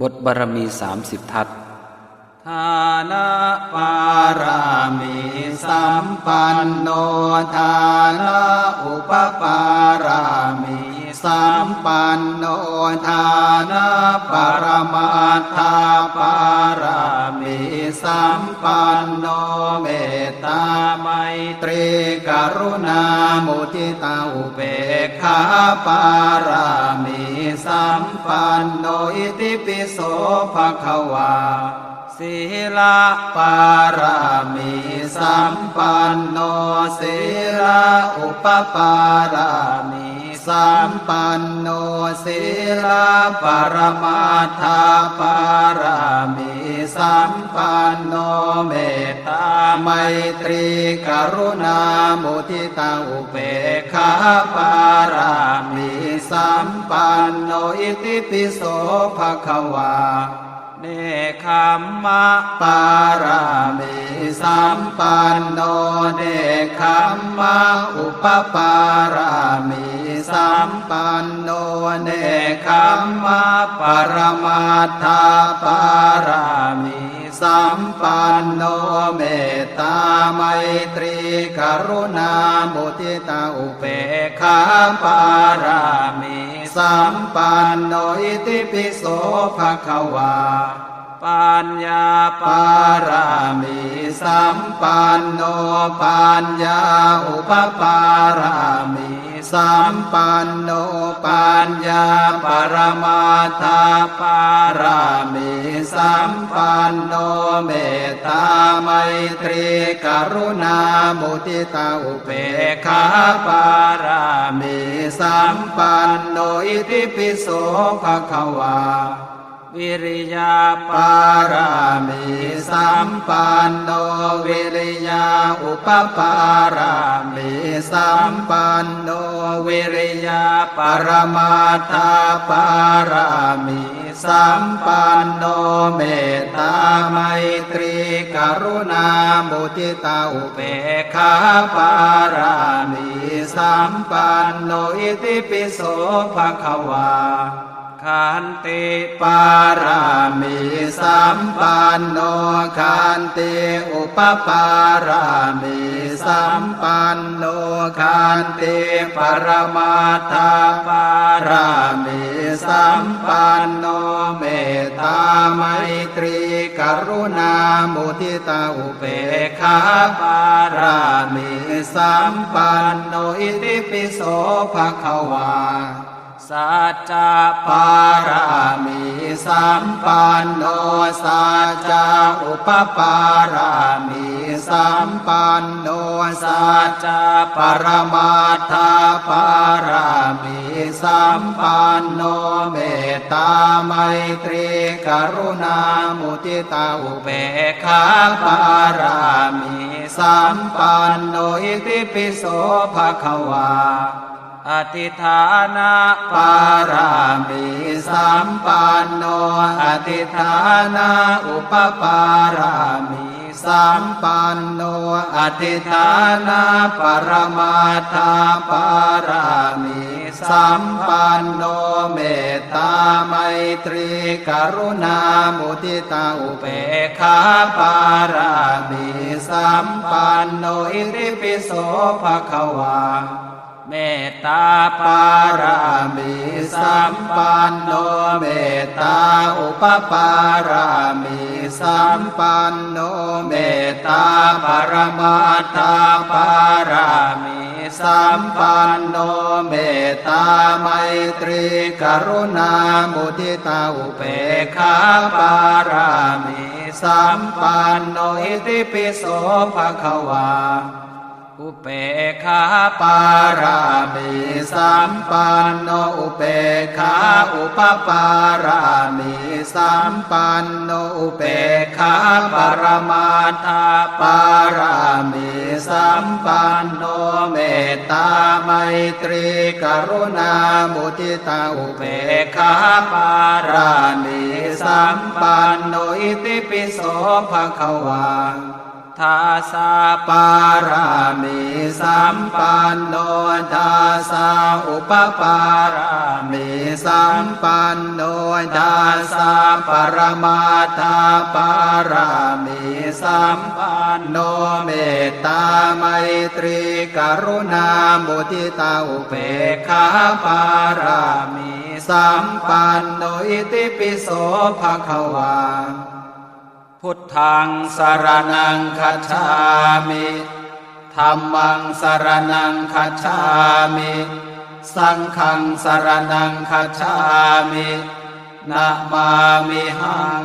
บทบารมีสามสิบทัศทานะปารามิสัมปันโนทานะอุปปารามิสัมปันโนทานะปรมาทาปารามิสัมปันโนเมตตา ตรีกรุณามุทิตาอุเบกขาปารามิสัมปันโนอิติปิโสภะคะวาศีลปารามิสัมปันโนศีลอุปปารามิ สัมปันโนศีลปรมาทาปารามิสัมปันโนเมตตาไมตรีกรุณามุทิตาอุเบกขาปารามิสัมปันโนอิติปิโสภะคะวาเนคขมมะปารามิสัมปันโนเนคขมมะอุปปารามิ สัมปันโนเนคขมมะปรมาทาปารามิสัมปันโนเมตตาไมตรีกรุณามุทิตาอุเบกขาปารามิสัมปันโนอิติปิโสภะคะวาปัญญาปารามิสัมปันโนปัญญาอุปปารามิ สัมปันโนปัญญาปรมาทาปารามิสัมปันโนเมตตาไมตรีกรุณามุติตาอุเบกขาปารามิสัมปันโนอิติปิโสภะคะวา วิริยาปารามิสัมปันโนวิริยาอุปปารามิสัมปันโนวิริยาปรมาทาปารามิสัมปันโนเมตตาไมตรีกรุณามุทิตาอุเบกขาปารามิสัมปันโนอิติปิโสภะคะวา ขันติปารามิสัมปันโนขันติอุปปารามิสัมปันโนขันติปรมาทาปารามิสัมปันโนเมตตาไมตรีกรุณามุทิตาอุเบกขาปารามิสัมปันโนอิติปิโสภะคะวา สัจจะปารามิสัมปันโนสัจจะอุปปารามิสัมปันโนสัจจะปรมาทาปารามิสัมปันโนเมตตาไมตรีกรุณามุทิตาอุเบกขาปารามิสัมปันโนอิติปิโสภะคะวา อธิฐานะปารามิสัมปันโนอธิฐานะอุปปารามิสัมปันโนอธิฐานะปรมาทาปารามิสัมปันโนเมตตาไมตรีกรุณามุทิตาอุเบกขาปารามิสัมปันโนอิติปิโสภะคะวา เมตตาปารามิสัมปันโนเมตตาอุปปารามิสัมปันโนเมตตาปรมาทาปารามิสัมปันโนเมตตาไมตรีกรุณามุทิตาอุเบกขาปารามิสัมปันโนอิติปิโสภะคะวา อุเปขาปารามิสัมปันโนอุเปขาอุปปารามิสัมปันโนอุเปขาปรมาทาปารามิสัมปันโนเมตตาไมตรีกรุณามุทิตาอุเปขาปารามิสัมปันโนอิติปิโสภะคะวา ธาสาปารามิสัมปันโนทาสาอุปปารามิสัมปันโนทาสาปรมาตาปารามิสัมปันโนเมตตาไมตรีกรุณามุทิตาอุเบกขาปารามิสัมปันโนอิติปิโสภะคะวา พุทธังสารนังคัจฉามิธรรมังสารนังคัจฉามิ สังฆังสารนังคัจฉามิ นะมามิหัง